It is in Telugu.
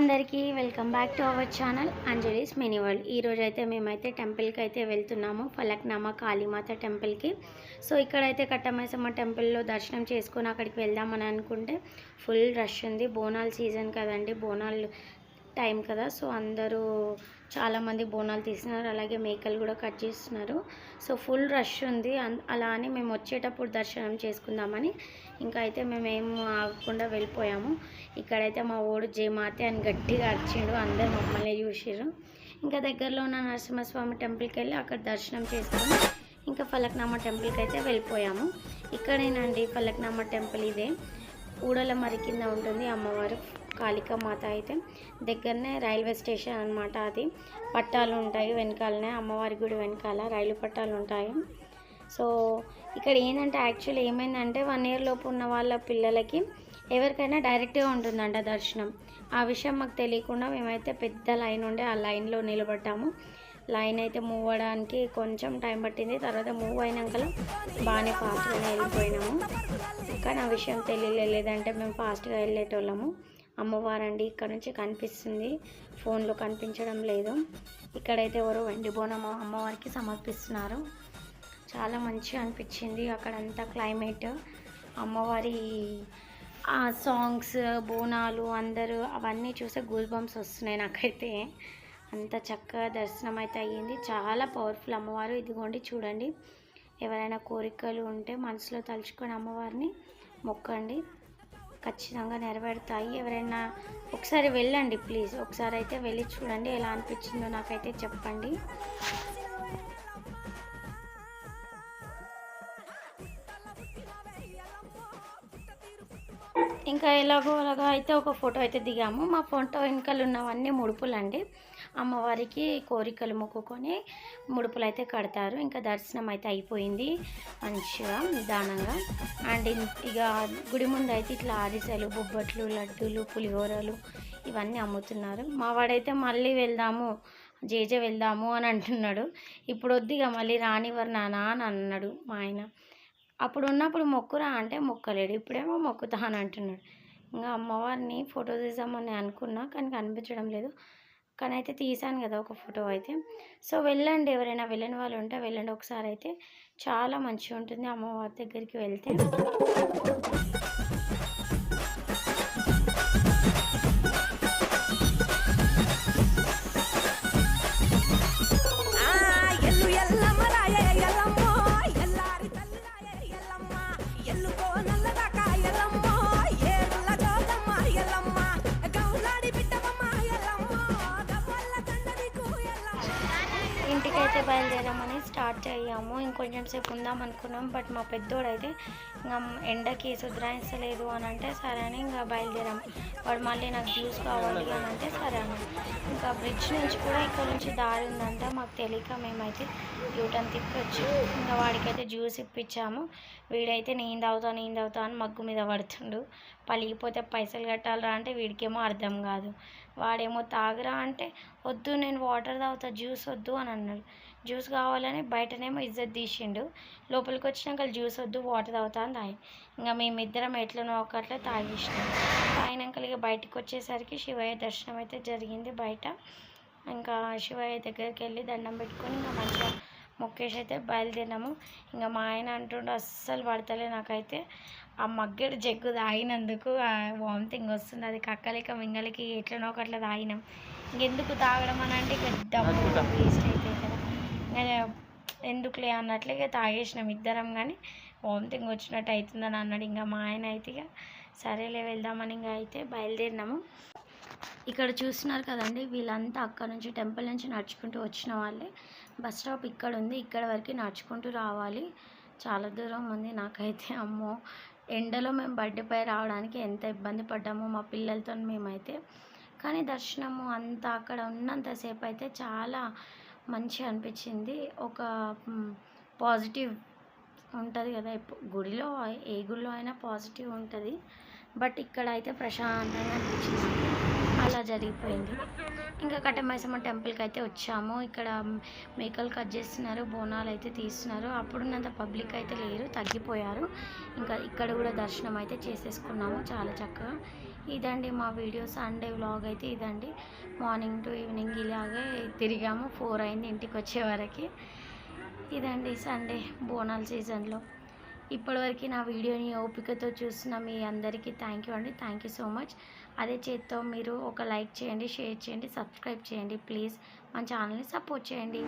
అందరికీ welcome back to our channel Anjali's mini world. ఈరోజు అయితే మేమైతే టెంపుల్కి అయితే వెళ్తున్నాము ఫలక్నామా కాళీమాత టెంపుల్కి. సో ఇక్కడైతే కట్టమైసమ్మ టెంపుల్లో దర్శనం చేసుకొని అక్కడికి వెళ్దామని అనుకుంటే ఫుల్ రష్ ఉంది. బోనాలు సీజన్ కదండి బోనాలు టైం కదా సో అందరూ చాలామంది బోనాలు తీస్తున్నారు అలాగే మేకలు కూడా కట్ చేస్తున్నారు. సో ఫుల్ రష్ ఉంది అలా అని మేము వచ్చేటప్పుడు దర్శనం చేసుకుందామని ఇంకా అయితే మేము ఏం ఆగకుండా వెళ్ళిపోయాము. ఇక్కడైతే మా ఓడు జయమాతే అని గట్టిగా అరిచిండు అందరు మమ్మల్ని చూసిర్రు. ఇంకా దగ్గరలో ఉన్న నరసింహస్వామి టెంపుల్కి వెళ్ళి అక్కడ దర్శనం చేసుకుని ఇంకా ఫలక్నామా టెంపుల్కి అయితే వెళ్ళిపోయాము. ఇక్కడేనండి ఫలక్నామా టెంపుల్ ఇదే. ఊడల మరి కింద ఉంటుంది అమ్మవారు. కాళికా మాత అయితే దగ్గరనే రైల్వే స్టేషన్ అనమాట అది. పట్టాలు ఉంటాయి వెనకాలనే అమ్మవారి గుడి వెనకాల రైలు పట్టాలు ఉంటాయి. సో ఇక్కడ ఏంటంటే యాక్చువల్లీ ఏమైందంటే వన్ ఇయర్ లోపు ఉన్న వాళ్ళ పిల్లలకి ఎవరికైనా డైరెక్ట్గా ఉంటుందంట దర్శనం. ఆ విషయం మాకు తెలియకుండా మేమైతే పెద్ద లైన్ ఉండే ఆ లైన్లో నిలబడ్డాము. లైన్ అయితే మూవ్ అవ్వడానికి కొంచెం టైం పట్టింది. తర్వాత మూవ్ అయినాక బాగానే ఫాస్ట్గానే వెళ్ళిపోయినాము. కానీ ఆ విషయం తెలియలేదు లేదంటే మేము ఫాస్ట్గా వెళ్ళేటోళ్ళము. అమ్మవారండి ఇక్కడ నుంచి కనిపిస్తుంది. ఫోన్లో కనిపించడం లేదు. ఇక్కడైతే ఎవరో వెండి బోనం అమ్మవారికి సమర్పిస్తున్నారు. చాలా మంచిగా అనిపించింది. అక్కడంతా క్లైమేట్ అమ్మవారి ఆ సాంగ్స్ బోనాలు అందరూ అవన్నీ చూసే గూస్ బంప్స్ వస్తున్నాయి నాకైతే. అంత చక్కగా దర్శనం అయితే అయ్యింది. చాలా పవర్ఫుల్ అమ్మవారు. ఇదిగోండి చూడండి. ఎవరైనా కోరికలు ఉంటే మనసులో తలుచుకొని అమ్మవారిని మొక్కండి. ఖచ్చితంగా నెరవేరుతాయి. ఎవరైనా ఒకసారి వెళ్ళండి ప్లీజ్. ఒకసారి అయితే వెళ్ళి చూడండి ఎలా అనిపించిందో నాకైతే చెప్పండి. ఇంకా ఎలాగో అలాగో అయితే ఒక ఫోటో అయితే దిగాము. మా ఫోటో వెనకాల ఉన్నవన్నీ ముడుపులండి. అమ్మవారికి కోరికలు మొక్కుకొని ముడుపులు అయితే కడతారు. ఇంకా దర్శనం అయితే అయిపోయింది మంచిగా నిదానంగా. అండ్ ఇక గుడి ముందు అయితే ఇట్లా ఆరిసెలు బొబ్బట్లు లడ్డూలు పులిహోరలు ఇవన్నీ అమ్ముతున్నారు. మా వాడైతే మళ్ళీ వెళ్దాము జేజే వెళ్దాము అని అంటున్నాడు. ఇప్పుడు వద్దిగా మళ్ళీ రానివ్వరు నానా అని అన్నాడు మా ఆయన. అప్పుడు ఉన్నప్పుడు మొక్కురా అంటే మొక్కలేడు. ఇప్పుడేమో మొక్కుతా అని అంటున్నాడు ఇంకా అమ్మవారిని ఫోటో తీసామని అనుకున్నా కానీ కనిపించడం లేదు. కానీ అయితే తీసాను కదా ఒక ఫోటో అయితే. సో వెళ్ళండి ఎవరైనా వెళ్ళని వాళ్ళు ఉంటే వెళ్ళండి. ఒకసారి అయితే చాలా మంచిగా ఉంటుంది అమ్మవారి దగ్గరికి వెళ్తే. అయితే బయలుదేరామని ఉన్నాము ఇంకొంచెం సేపు ఉందాం అనుకున్నాం బట్ మా పెద్దోడైతే ఇంకా ఎండకి సుధరాయించలేదు అని అంటే సరే అని ఇంకా బయలుదేరాం. వాడు మళ్ళీ నాకు జ్యూస్ కావాలి అని అంటే సరే అని ఇంకా బ్రిడ్జ్ నుంచి కూడా ఇక్కడ నుంచి దారి ఉందంట మాకు తెలియక మేమైతే యూటర్న్ తిప్పొచ్చు. ఇంకా వాడికైతే జ్యూస్ ఇప్పించాము. వీడైతే నేను తాగుతా నేను తాగుతా అని మగ్గు మీద పడుతుండు. పలిగిపోతే పైసలు కట్టాలరా అంటే వీడికేమో అర్థం కాదు. వాడేమో తాగరా అంటే వద్దు నేను వాటర్ తాగుతా జ్యూస్ వద్దు అని అన్నాడు. జ్యూస్ కావాలని బయటనేమో ఇజ్జత్ తీసిండు. లోపలికి వచ్చినాక జ్యూస్ వద్దు వాటర్ తాగుతా అని తాగి ఇంకా మేమిద్దరం ఎట్లనో ఒకట్లే తాగేసినాం. తాగినాక ఇక బయటకు వచ్చేసరికి శివయ్య దర్శనం అయితే జరిగింది బయట. ఇంకా శివయ్య దగ్గరికి వెళ్ళి దండం పెట్టుకొని ఇంకా మంచిగా మొక్కేసి అయితే బయలుదేరినాము. ఇంకా మా ఆయన అంటుండే అస్సలు పడతలే నాకైతే. ఆ మగ్గడి జగ్గు తాగినందుకు వామిటింగ్ వస్తుంది. అది కక్కలిక మింగలికి ఎట్లనో ఒకట్లా తాగినాం. ఇంకెందుకు తాగడం అని అంటే ఇక డబ్బు వేస్ట్ అవుతాయి కదా. ఇంకా ఎందుకులే అన్నట్లు ఇక తాగేసినాం ఇద్దరం కానీ వామిటింగ్ వచ్చినట్టు అవుతుందని అన్నాడు ఇంకా మా ఆయన అయితే ఇక. సరేలే వెళ్దామని ఇంకా అయితే బయలుదేరినాము. ఇక్కడ చూస్తున్నారు కదండి వీళ్ళంతా అక్కడ నుంచి టెంపుల్ నుంచి నడుచుకుంటూ వచ్చిన వాళ్ళే. బస్ స్టాప్ ఇక్కడ ఉంది ఇక్కడ వరకు నడుచుకుంటూ రావాలి. చాలా దూరం ఉంది నాకైతే అమ్మో! ఎండలో మేము బర్త్డేపై రావడానికి ఎంత ఇబ్బంది పడ్డామో మా పిల్లలతో మేమైతే. కానీ దర్శనము అంతా అక్కడ ఉన్నంతసేపు అయితే చాలా మంచిగా అనిపించింది. ఒక పాజిటివ్ ఉంటుంది కదా. గుడిలో ఏ గుడిలో అయినా పాజిటివ్ ఉంటుంది. బట్ ఇక్కడ అయితే ప్రశాంతంగా అనిపించింది. అలా జరిగిపోయింది. ఇంకా కట్టమైసమ్మ టెంపుల్కి అయితే వచ్చాము. ఇక్కడ మేకలు కట్ చేస్తున్నారు. బోనాలు అయితే తీస్తున్నారు. అప్పుడున్నంత పబ్లిక్ అయితే లేరు. తగ్గిపోయారు. ఇంకా ఇక్కడ కూడా దర్శనం అయితే చేసేసుకున్నాము. చాలా చక్కగా. ఇదండి మా వీడియో సండే వ్లాగ్ అయితే ఇదండి. మార్నింగ్ టు ఈవినింగ్ ఇలాగే తిరిగాము. ఫోర్ అయింది ఇంటికి వచ్చేవరకి ఇదండి సండే బోనాల సీజన్లో. ఇప్పటివరకు నా వీడియోని ఓపికతో చూసిన మీ అందరికీ థ్యాంక్ యూ అండి. థ్యాంక్ యూ సో మచ్ అదే చేత్తో మీరు ఒక లైక్ చేయండి షేర్ చేయండి సబ్స్క్రైబ్ చేయండి. ప్లీజ్ మన ఛానల్ని సపోర్ట్ చేయండి.